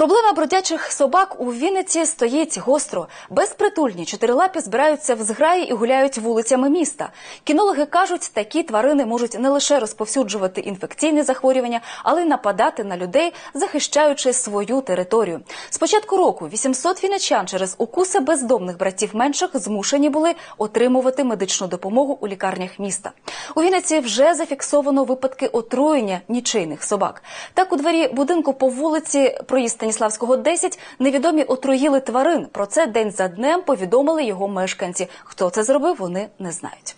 Проблема бродячих собак у Вінниці стоїть гостро. Безпритульні чотирилапі збираються в зграї і гуляють вулицями міста. Кінологи кажуть, такі тварини можуть не лише розповсюджувати інфекційні захворювання, але й нападати на людей, захищаючи свою територію. З початку року 800 вінничан через укуси бездомних братів менших змушені були отримувати медичну допомогу у лікарнях міста. У Вінниці вже зафіксовано випадки отруєння нічийних собак. Так у дворі будинку по вулиці проїзд Станіславського 10 невідомі отруїли тварин. Про це день за днем повідомили його мешканці. Хто це зробив, вони не знають.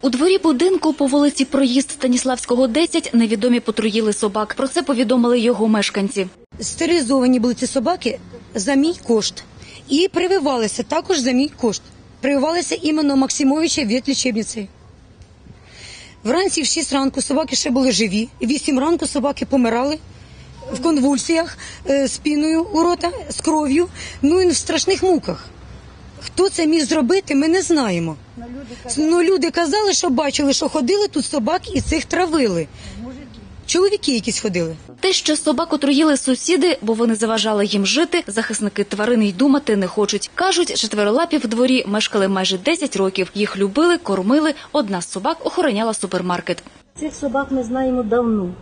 У дворі будинку по вулиці Проїзд Станіславського 10 невідомі потруїли собак. Про це повідомили його мешканці. Стерилізовані були ці собаки за мій кошт і прививалися також за мій кошт. Прививалися іменно Максимовича від лічебниці. Вранці в 6 ранку собаки ще були живі. В 8 ранку собаки помирали в конвульсіях, е, з піною у рота, з кров'ю, ну і в страшних муках. Хто це міг зробити, ми не знаємо. Ну, люди казали, що бачили, що ходили тут собак і цих травили. Чоловіки якісь ходили. Те, що собак отруїли сусіди, бо вони заважали їм жити, захисники тварин й думати не хочуть. Кажуть, четверолапі в дворі мешкали майже 10 років. Їх любили, кормили. Одна з собак охороняла супермаркет. Цих собак ми знаємо давно.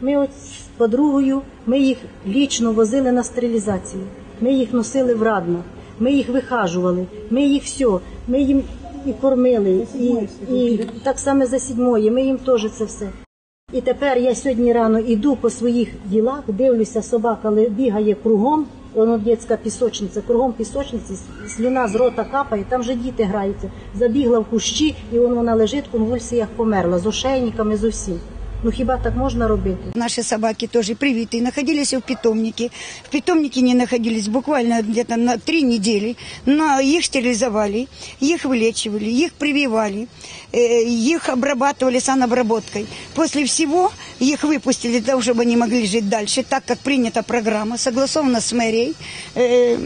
Ми от з подругою, ми їх лічно возили на стерилізацію. Ми їх носили в Радно, ми їх вихажували, ми їх все, ми їм і кормили, і, і так само за сідьмої, ми їм теж це все. І тепер я сьогодні рано йду по своїх ділах, дивлюся, собака бігає кругом, воно дитяча пісочниця, кругом пісочниці, слюна з рота капає, там же діти граються. Забігла в кущі, і вон вона лежить в конвульсіях померла, з ошейниками, з усім. Ну хіба так можна робити? Наши собаки тоже привитые, находились в питомнике. В питомнике не находились буквально где-то на три недели, но их стерилизовали, их вылечивали, их прививали, э, их обрабатывали санобработкой. После всего их выпустили для того, чтобы они могли жить дальше, так как принята программа, согласована с мэрией. Э,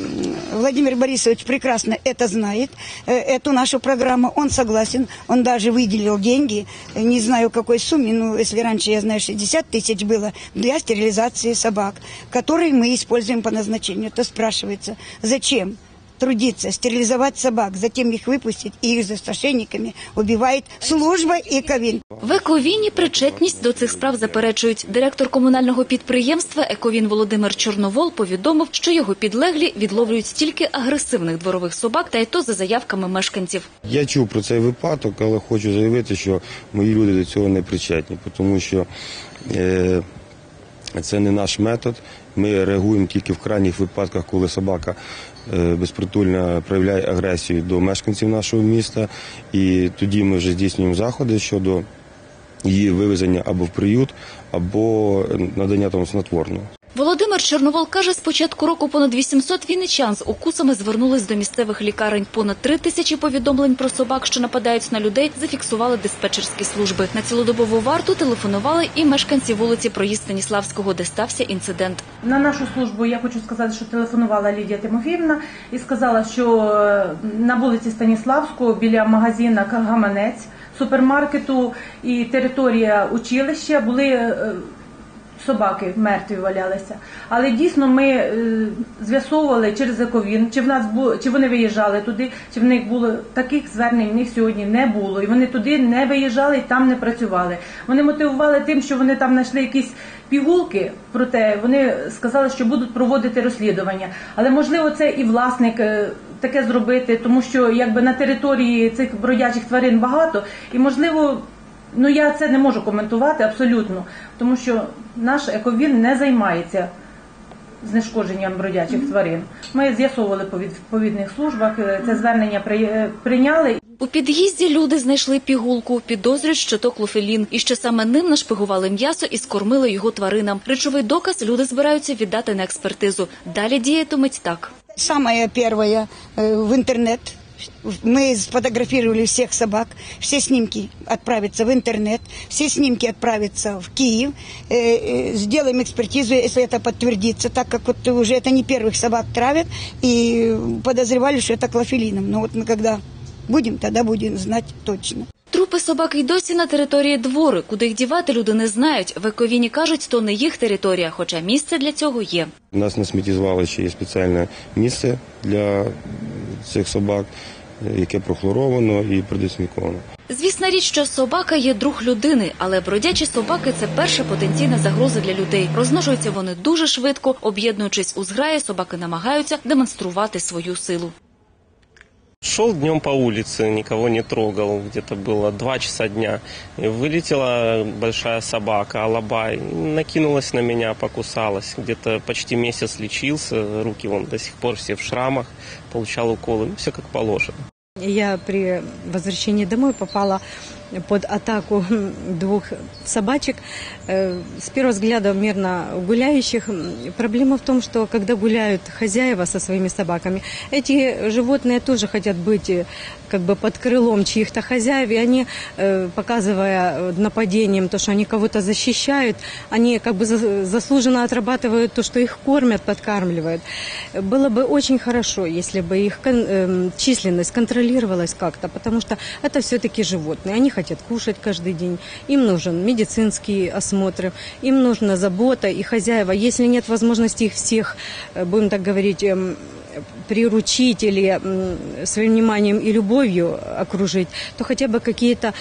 Владимир Борисович прекрасно это знает, э, эту нашу программу. Он согласен, он даже выделил деньги, э, не знаю какой сумме, но если раньше, я знаю, 60 тысяч было для стерилизации собак, которые мы используем по назначению, то спрашивается, зачем? Трудиться, стерилизовать собак, затем их выпустить и их застрашенниками убивает служба и ковин. В Ековіні причетність до цих справ заперечують. Директор комунального підприємства Ековін Володимир Чорновол повідомив, що його підлеглі відловлюють тільки агресивних дворових собак, та й то за заявками мешканців. Я чув про цей випадок, але хочу заявити, що мої люди до цього не причетні, тому що е, це не наш метод. Ми реагуємо тільки в крайніх випадках, коли собака е, безпритульно проявляє агресію до мешканців нашого міста, і тоді ми вже здійснюємо заходи щодо її вивезення або в приют, або надання там снотворного. Володимир Чорновол каже, з початку року понад 800 вінничан з укусами звернулись до місцевих лікарень. Понад три тисячі повідомлень про собак, що нападають на людей, зафіксували диспетчерські служби. На цілодобову варту телефонували і мешканці вулиці Проїзд Станіславського, де стався інцидент. На нашу службу я хочу сказати, що телефонувала Лідія Тимофіївна і сказала, що е, на вулиці Станіславського біля магазина Гаманець, супермаркету і територія училища були. Собаки мертві валялися, але дійсно ми е, з'ясовували через ековін, чи в нас бу, чи вони виїжджали туди, чи в них було таких звернень в них сьогодні не було, і вони туди не виїжджали і там не працювали. Вони мотивували тим, що вони там знайшли якісь пігулки, проте вони сказали, що будуть проводити розслідування. Але можливо, це і власник е, таке зробити, тому що якби на території цих бродячих тварин багато, і можливо. Ну я це не можу коментувати абсолютно, тому що наш ековін не займається знешкодженням бродячих тварин. Ми з'ясовували по відповідних службах, е, це звернення при- е, прийняли. У під'їзді люди знайшли пігулку, підозрюють, що то клофелін, і що саме ним нашпигували м'ясо і скормили його тваринам. Речовий доказ люди збираються віддати на експертизу. Далі діятимуть так. Самое первое э, в интернет. Мы сфотографировали всех собак, все снимки отправятся в интернет, все снимки отправятся в Киев. Э, э, Сделаем экспертизу, если это подтвердится, так как вот уже это не первых собак травят и подозревали, что это клофелином. Но вот мы когда будем, тогда будем знать точно. Труп Групи собак й досі на території двори, куди їх дівати люди не знають. В Ековіні кажуть, то не їх територія, хоча місце для цього є. У нас на сміттєзвалищі є спеціальне місце для цих собак, яке прохлоровано і продезінфіковано. Звісна річ, що собака є друг людини, але бродячі собаки це перша потенційна загроза для людей. Розмножуються вони дуже швидко, об'єднуючись у зграї, собаки намагаються демонструвати свою силу. Шел днем по улице, никого не трогал, где-то было два часа дня. И вылетела большая собака, алабай, накинулась на меня, покусалась. Где-то почти месяц лечился, руки вон до сих пор все в шрамах, получал уколы, ну, все как положено. Я при возвращении домой попала под атаку двух собачек. Э, С первого взгляда мирно гуляющих. Проблема в том, что когда гуляют хозяева со своими собаками, эти животные тоже хотят быть э, как бы под крылом чьих-то хозяев, и они, э, показывая нападением то, что они кого-то защищают, они как бы за- заслуженно отрабатывают то, что их кормят, подкармливают. Было бы очень хорошо, если бы их эм, численность контролировалась как-то, потому что это все-таки животные. Они хотят кушать каждый день, им нужен медицинский осмотр, им нужна забота и хозяева. Если нет возможности их всех, э, будем так говорить, эм, приручить или своим вниманием и любовью окружить, то хотя бы какие-то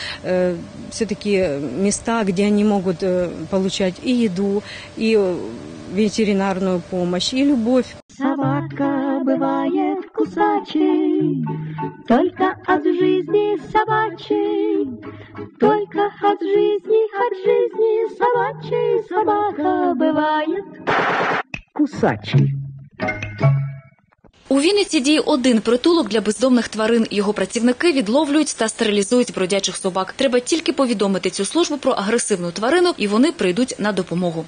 все-таки места, где они могут э, получать и еду, и э, ветеринарную помощь, и любовь. Собака бывает кусачей, только от жизни собачей, только от жизни, от жизни собачей собака бывает кусачей. У Вінниці діє один притулок для бездомних тварин. Його працівники відловлюють та стерилізують бродячих собак. Треба тільки повідомити цю службу про агресивну тварину, і вони прийдуть на допомогу.